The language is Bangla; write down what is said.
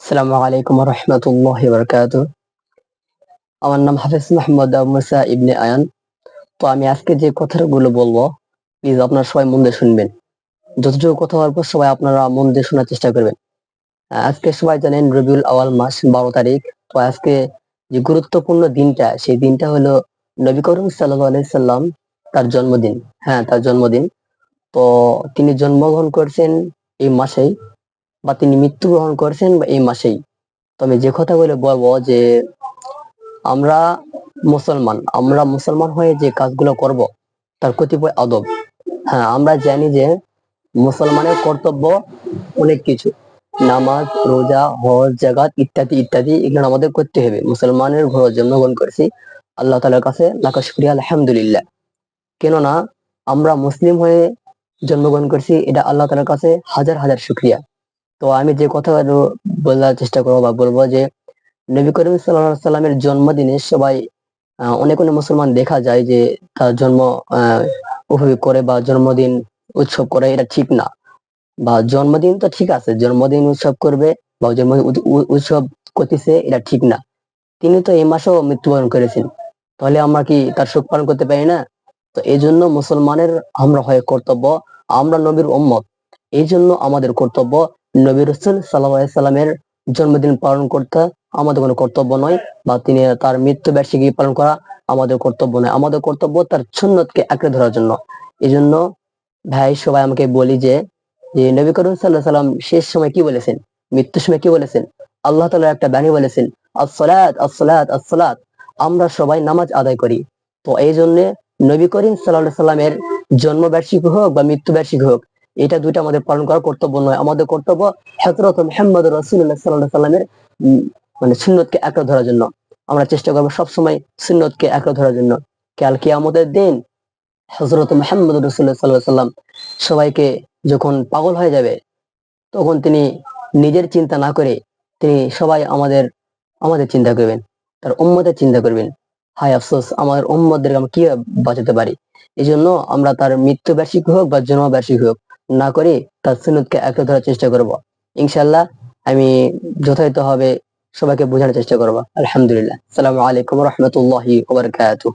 আসসালামু আলাইকুম রহমতুল্লাহ বরকাত আমার নাম হাফিজ মাহমুদ মুসা ইবনে আয়ান। তো আমি আজকে যে কথাগুলো বলব প্লিজ আপনারা সবাই মন দিয়ে শুনবেন। যতটুকু কথা বলব, সবাই আপনারা মন দিয়ে শোনার চেষ্টা করবেন। আজকে সবাই জানেন রবিউল আওয়াল মাস, বারো তারিখ। তো আজকে যে গুরুত্বপূর্ণ দিনটা, সেই দিনটা হলো নবী করিম সাল্লাহ সাল্লাম তার জন্মদিন। হ্যাঁ তার জন্মদিন। তো তিনি জন্মগ্রহণ করেছেন এই মাসেই। বা তিনি মৃত্যুগ্রহণ করেছেন এই মাসেই। তো আমি যে কথা বলে বলব যে আমরা মুসলমান আমরা মুসলমান হয়ে যে কাজগুলো করব, তার কতিপয় আদব। হ্যাঁ আমরা জানি যে মুসলমানের কর্তব্য অনেক কিছু। নামাজ, রোজা, হজ জাগাত ইত্যাদি ইত্যাদি এগুলো আমাদের করতে হবে। মুসলমানের ঘর জন্মগ্রহণ করেছি। আল্লাহ তালার কাছে শুক্রিয়া, আলহামদুলিল্লাহ। কেননা আমরা মুসলিম হয়ে জন্মগ্রহণ করছি, এটা আল্লাহ তালার কাছে হাজার হাজার শুক্রিয়া। তো আমি যে কথা বলার চেষ্টা করব বা বলব যে, নবী করিম সাল্লাহ সাল্লামের জন্মদিনে সবাই অনেক অনেক মুসলমান দেখা যায় যে তার জন্ম উপভোগ করে বা জন্মদিন উৎসব করে, এটা ঠিক না। বা জন্মদিন তো ঠিক আছে, জন্মদিন উৎসব করবে বা জন্মদিন উৎসব করতেছে, এটা ঠিক না। তিনি তো এই মাসেও মৃত্যুবরণ করেছেন। তাহলে আমরা কি তার শোক পালন করতে পারি না? তো এই জন্য মুসলমানের আমরা হয় কর্তব্য, আমরা নবীর উম্মত। এই জন্য আমাদের কর্তব্য নবী রসুল সাল্লামের জন্মদিন পালন করতে আমাদের কোনো কর্তব্য নয় বা তিনি তার মৃত্যু বার্ষিকী পালন করা আমাদের কর্তব্য নয়। আমাদের কর্তব্য তার সুন্নতকে আঁকড়ে ধরার জন্য। এই জন্য ভাই, সবাই আমাকে বলি যে নবী করিম সাল্লাহ সাল্লাম শেষ সময় কি বলেছেন? মৃত্যুর সময় কি বলেছেন? আল্লাহ তাআলা একটা বাণী বলেছেন, আসসালাত আসসালাত আসসালাত, আমরা সবাই নামাজ আদায় করি। তো এই জন্য নবী করিম সাল্লাহ সাল্লামের জন্মবার্ষিকী হোক বা মৃত্যুবার্ষিকী হোক এটা দুইটা আমাদের পালন করার কর্তব্য নয়। আমাদের কর্তব্য হজরত মোহাম্মদ রসুল্লাহ সাল্লাহ সাল্লামের মানে সুন্নতকে আঁকড়ে ধরার জন্য। আমরা চেষ্টা করব সবসময় সুন্নতকে আঁকড়ে ধরার জন্য। কাল কি আমাদের দিন হজরত মোহাম্মদ রসুল্লাহ সাল্লাহ সাল্লাম সবাইকে যখন পাগল হয়ে যাবে, তখন তিনি নিজের চিন্তা না করে তিনি সবাই আমাদের আমাদের চিন্তা করবেন, তার উম্মতের চিন্তা করবেন। হায় আফসোস আমার উম্মতদেরকে আমরা কীভাবে বাঁচাতে পারি? এই জন্য আমরা তার মৃত্যু বার্ষিক হোক বা জন্ম বার্ষিকী হোক না করে, তার সুনুদকে একটা ধরার চেষ্টা করব। ইনশাল্লাহ আমি যথাযথ হবে সবাইকে বোঝানোর চেষ্টা করব। আলহামদুলিল্লাহ। সালামু আলাইকুম রহমতুল্লাহ ওবরকাতুহ